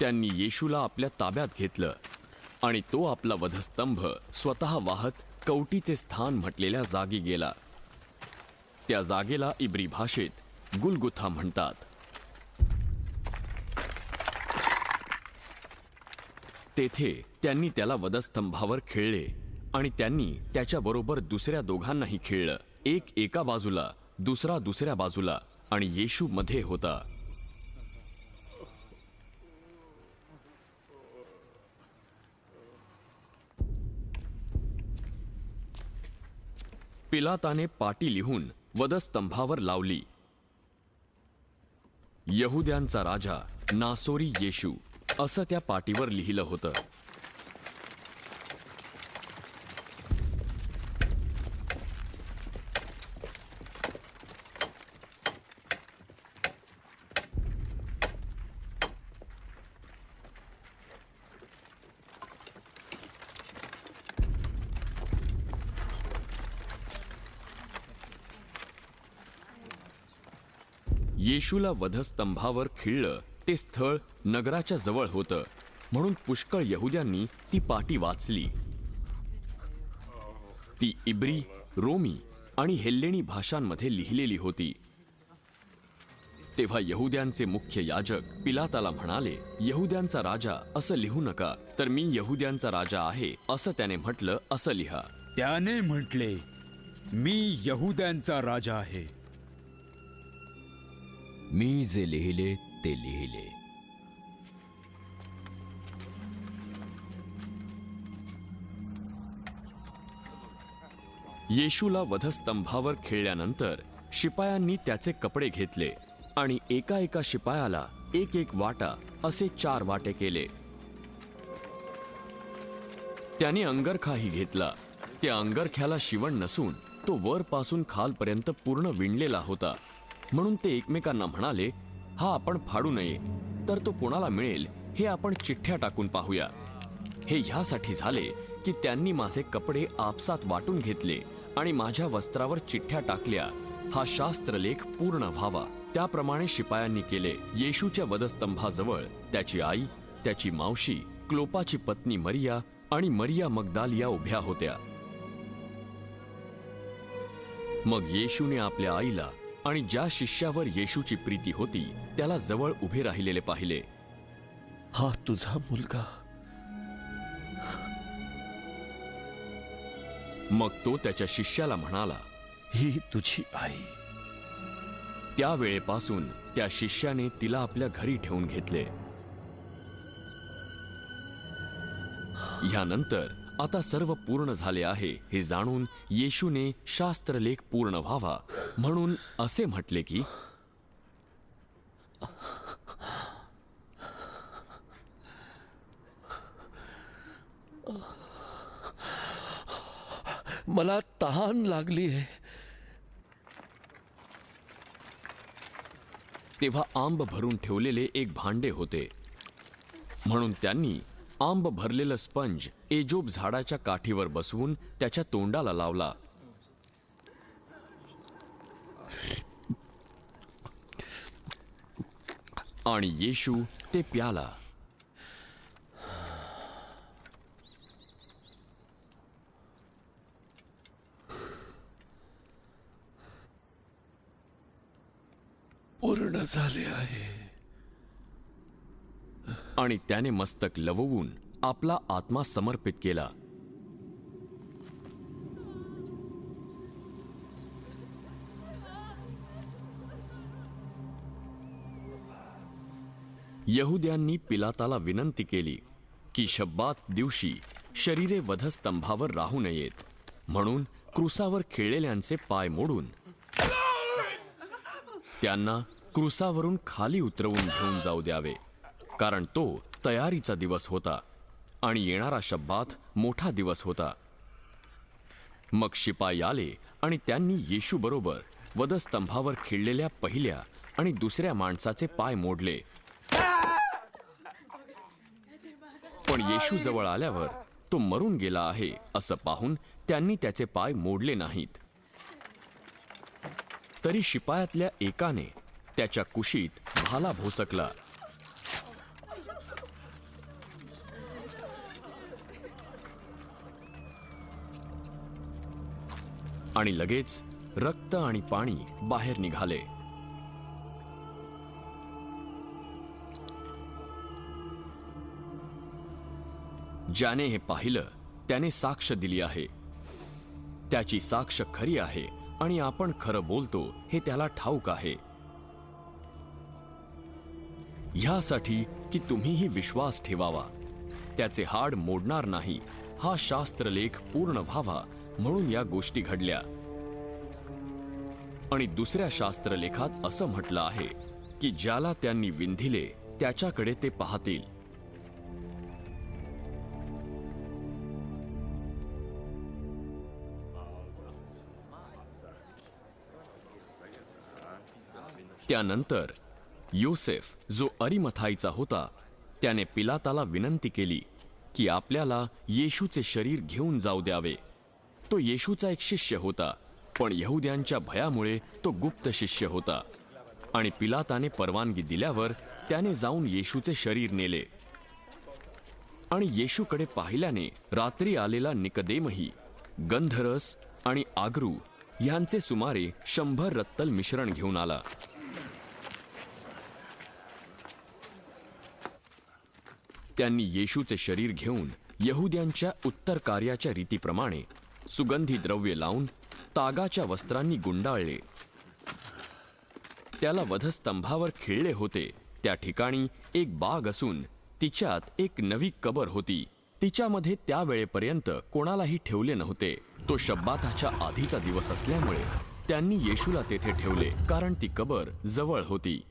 त्यांनी येशूला आपल्या ताब्यात घेतलं. आणि तो आपला वधस्तंभ स्वतः वाहत कवटीचे स्थान म्हटलेल्या जागी गेला. त्या जागेला इब्री भाषेत गुलगुथा म्हणतात. तेथे त्यांनी त्याला वधस्तंभावर खेळले आणि त्यांनी त्याच्याबरोबर दुसऱ्या दोघांनाही खेळलं. एक एका बाजूला दुसरा दुसऱ्या बाजूला आणि येशू मध्ये होता. पिलाताने पाटी लिहून वधस्तंभावर लावली. यहुद्यांचा राजा नासोरी येशू असं त्या पाटीवर लिहिलं होतं. येशूला वधस्तंभावर खिळलं ते स्थळ नगराच्या जवळ होतं. म्हणून पुष्कळ यहुद्यांनी ती पाटी वाचली. ती इब्री रोमी आणि हेल्लेणी भाषांमध्ये लिहिलेली होती. तेव्हा यहुद्यांचे मुख्य याजक पिलाताला म्हणाले यहुद्यांचा राजा असं लिहू नका तर मी यहुद्यांचा राजा आहे असं त्याने म्हटलं असं लिहा. त्याने म्हटले मी यहुद्यांचा राजा आहे. मी जे लिहिले ते लिहिले. येशूला वधस्तंभावर खेळल्यानंतर शिपायांनी त्याचे कपडे घेतले आणि एका एका शिपायाला एक एक वाटा असे चार वाटे केले. त्याने अंगरखाही घेतला. त्या अंगरख्याला शिवण नसून तो वरपासून खालपर्यंत पूर्ण विणलेला होता. म्हणून ते एकमेकांना म्हणाले हा आपण फाडू नये. तर तो कोणाला मिळेल हे आपण चिठ्ठ्या टाकून पाहूया. हे ह्यासाठी झाले की त्यांनी माझे कपडे आपसात वाटून घेतले आणि माझ्या वस्त्रावर चिठ्ठ्या टाकल्या. हा शास्त्रलेख पूर्ण व्हावा. त्याप्रमाणे शिपायांनी केले. येशूच्या वधस्तंभाजवळ त्याची आई त्याची मावशी क्लोपाची पत्नी मरिया आणि मरिया मगदालिया उभ्या होत्या. मग येशूने आपल्या आईला आणि ज्या शिष्यावर येशूची प्रीती होती त्याला जवळ उभे राहिलेले पाहिले. हा तुझा मुलगा. मग तो त्याच्या शिष्याला म्हणाला ही तुझी आई. त्यावेळेपासून त्या शिष्याने तिला आपल्या घरी ठेवून घेतले. ह्यानंतर आता सर्व पूर्ण झाले आहे हे जाणून येशूने शास्त्रलेख पूर्ण व्हावा. म्हणून असे म्हटले की मला तहान लागली आहे. तेव्हा आंब भरून ठेवलेले एक भांडे होते. म्हणून त्यांनी आंब भरलेलं स्पंज एजोब झाडाच्या काठीवर बसवून त्याच्या तोंडाला लावला. आणि येशू ते प्याला. पूर्ण झाले आहे. आणि त्याने मस्तक लववून आपला आत्मा समर्पित केला. यहुद्यांनी पिलाताला विनंती केली की शब्बात दिवशी शरीरे वधस्तंभावर राहू नयेत. म्हणून क्रुसावर खेळलेल्यांचे पाय मोडून त्यांना क्रुसावरून खाली उतरवून घेऊन जाऊ द्यावे. कारण तो तयारीचा दिवस होता आणि येणारा शब्बात मोठा दिवस होता. मग शिपाई आले आणि त्यांनी येशू बरोबर वधस्तंभावर खिळलेल्या पहिल्या आणि दुसऱ्या माणसाचे पाय मोडले. पण येशू जवळ आल्यावर तो मरून गेला आहे असं पाहून त्यांनी त्याचे पाय मोडले नाहीत. तरी शिपायातल्या एकाने त्याच्या कुशीत भाला भोसकला. आणि लगेच रक्त आणि पाणी बाहेर निघाले. ज्याने हे पाहिलं त्याने साक्ष दिली आहे. त्याची साक्ष खरी आहे आणि आपण खरं बोलतो हे त्याला ठाऊक आहे. ह्यासाठी की तुम्हीही विश्वास ठेवावा. त्याचे हाड मोडणार नाही. हा शास्त्रलेख पूर्ण व्हावा. म्हणून या गोष्टी घडल्या. आणि दुसऱ्या शास्त्रलेखात असं म्हटलं आहे की ज्याला त्यांनी विंधिले त्याच्याकडे ते पाहतील. त्यानंतर योसेफ जो अरिमथाईचा होता त्याने पिलाताला विनंती केली की आपल्याला येशूचे शरीर घेऊन जाऊ द्यावे. तो येशूचा एक शिष्य होता पण यहुद्यांच्या भयामुळे तो गुप्त शिष्य होता. आणि पिलाताने परवानगी दिल्यावर त्याने जाऊन येशूचे शरीर नेले. आणि येशूकडे पाहिल्याने रात्री आलेला निकदेमही गंधरस आणि आगरू ह्यांचे सुमारे शंभर रत्तल मिश्रण घेऊन आला. त्यांनी येशूचे शरीर घेऊन यहुद्यांच्या उत्तर कार्याच्या रीतीप्रमाणे सुगंधी द्रव्य लावून तागाच्या वस्त्रांनी गुंडाळले. त्याला वधस्तंभावर खिळले होते. त्या ठिकाणी एक बाग असून तिच्यात एक नवी कबर होती. तिच्यामध्ये त्यावेळेपर्यंत कोणालाही ठेवले नव्हते. तो शब्बाताच्या आधीचा दिवस असल्यामुळे त्यांनी येशूला तेथे ठेवले कारण ती कबर जवळ होती.